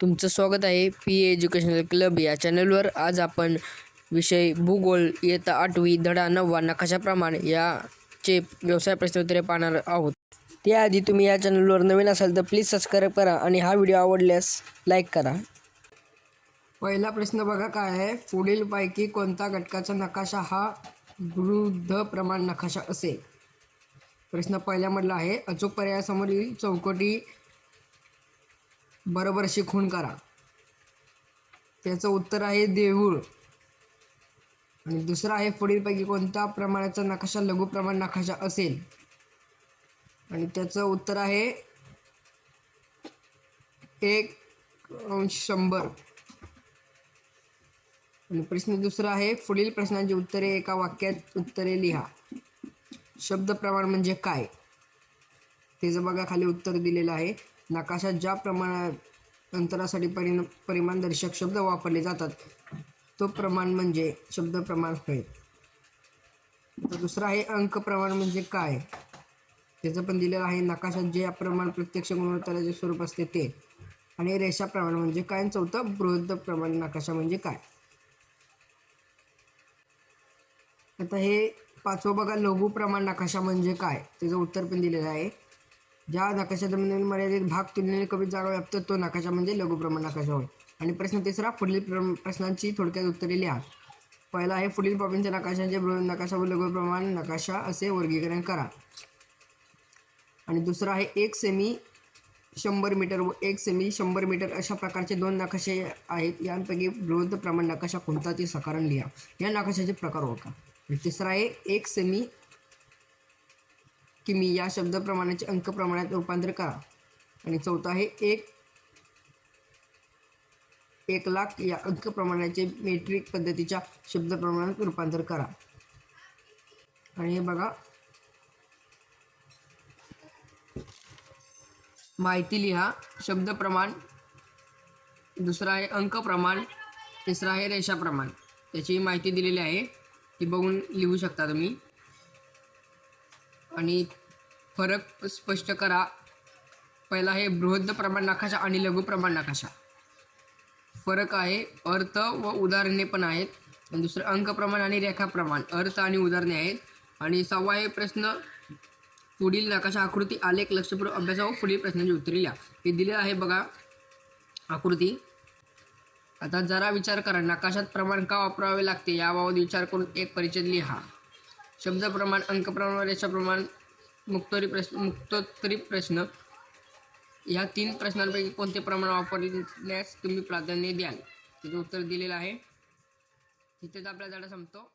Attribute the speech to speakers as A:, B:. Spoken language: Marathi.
A: तुमचं स्वागत आहे पी एज्युकेशनल क्लब या चॅनलवर आज आपण विषय भूगोल इयत्ता आठवी धडा नववा नकाशाप्रमाण याचे व्यवसाय प्रश्नोत्तरे पाहणार आहोत. त्याआधी तुम्ही या चॅनलवर नवीन असाल तर प्लीज सबस्क्राईब करा आणि हा व्हिडिओ आवडल्यास लाईक करा. पहिला प्रश्न बघा काय आहे? पुढीलपैकी कोणता घटकाचा नकाशा हा वृद्ध प्रमाण नकाशा असेल? प्रश्न पहिल्यामधला आहे अचूक पर्यायासमोरील चौकटी बरोबर शिकून करा. त्याचं उत्तर आहे देऊळ. आणि दुसरं आहे पुढीलपैकी कोणत्या प्रमाणाचा नकाशा लघु प्रमाण नकाशा असेल? आणि त्याचं उत्तर आहे एक शंभर. आणि प्रश्न दुसरा आहे पुढील प्रश्नांची उत्तरे एका वाक्यात उत्तरे लिहा. शब्द प्रमाण म्हणजे काय? त्याचं बघा खाली उत्तर दिलेलं आहे. नकाशात ज्या प्रमाणात अंतरासाठी परि परिमाणदर्शक शब्द वापरले जातात तो प्रमाण म्हणजे शब्द प्रमाण होय. तर दुसरा आहे अंक प्रमाण म्हणजे काय? त्याचं पण दिलेलं आहे नकाशात जे प्रमाण प्रत्यक्ष गुणोत्तराचे स्वरूप असते ते. आणि रेषा प्रमाण म्हणजे काय? आणि चौथं बृहद प्रमाण नकाशा म्हणजे काय? आता हे पाचवं बघा लघु प्रमाण नकाशा म्हणजे काय? त्याचं उत्तर पण दिलेलं आहे. ज्या नकाशादरम्यान म्हणजे मर्यादित भाग तुलनेने कमी जागा व्याप्त तो नकाशा म्हणजे लघुप्रमाण नकाशा होय. आणि प्रश्न तिसरा पुढील प्रश्नांची थोडक्यात उत्तरे लिहा. पहिला आहे पुढील प्रपंच नकाशांचे नकाशा व लघुप्रमाण नकाशा असे वर्गीकरण करा. आणि दुसरा आहे एक सेमी शंभर मीटर व एक सेमी शंभर मीटर अशा प्रकारचे दोन नकाशे आहेत. यांपैकी बृहद प्रमाण नकाशा कोणता ते सकारण लिहा. या नकाशाचे प्रकार ओळखा. तिसरा आहे एक सेमी की मी या शब्द प्रमाणाचे अंक प्रमाणात रूपांतर करा. आणि चौथा आहे एक एक लाख या अंक प्रमाणाचे मेट्रिक पद्धतीच्या शब्द प्रमाणात रूपांतर करा. आणि हे बघा. माहिती लिहा शब्द प्रमाण दुसरा आहे अंक प्रमाण. तिसरा आहे रेषा प्रमाण त्याची माहिती दिलेली आहे. ती बघून लिहू शकता तुम्ही. आणि फरक स्पष्ट करा. पहिला आहे बृहद प्रमाण नकाशा आणि लघु प्रमाण नकाशा. फरक आहे अर्थ व उदाहरणे पण आहेत. आणि दुसरं अंक प्रमाण आणि रेखा प्रमाण. अर्थ आणि उदाहरणे आहेत. आणि सहावा आहे प्रश्न पुढील नकाशा आकृती आलेख लक्षपूर्वक अभ्यासावर पुढील प्रश्नांची उत्तरे लिहा. हे दिले आहे बघा आकृती. आता जरा विचार करा नकाशात प्रमाण का वापरावे लागते याबाबत विचार करून एक परिचय लिहा. शब्दप्रमाण प्रमाण अंक प्रमाण रेषा प्रमाण मुक्तोरी प्रश्न मुक्तोत्तरी प्रश्न. या तीन प्रश्नांपैकी कोणते प्रमाण वापरण्यास तुम्ही प्राधान्य द्याल? त्याचं उत्तर दिलेलं आहे. तिथेच आपला धडा संपतो.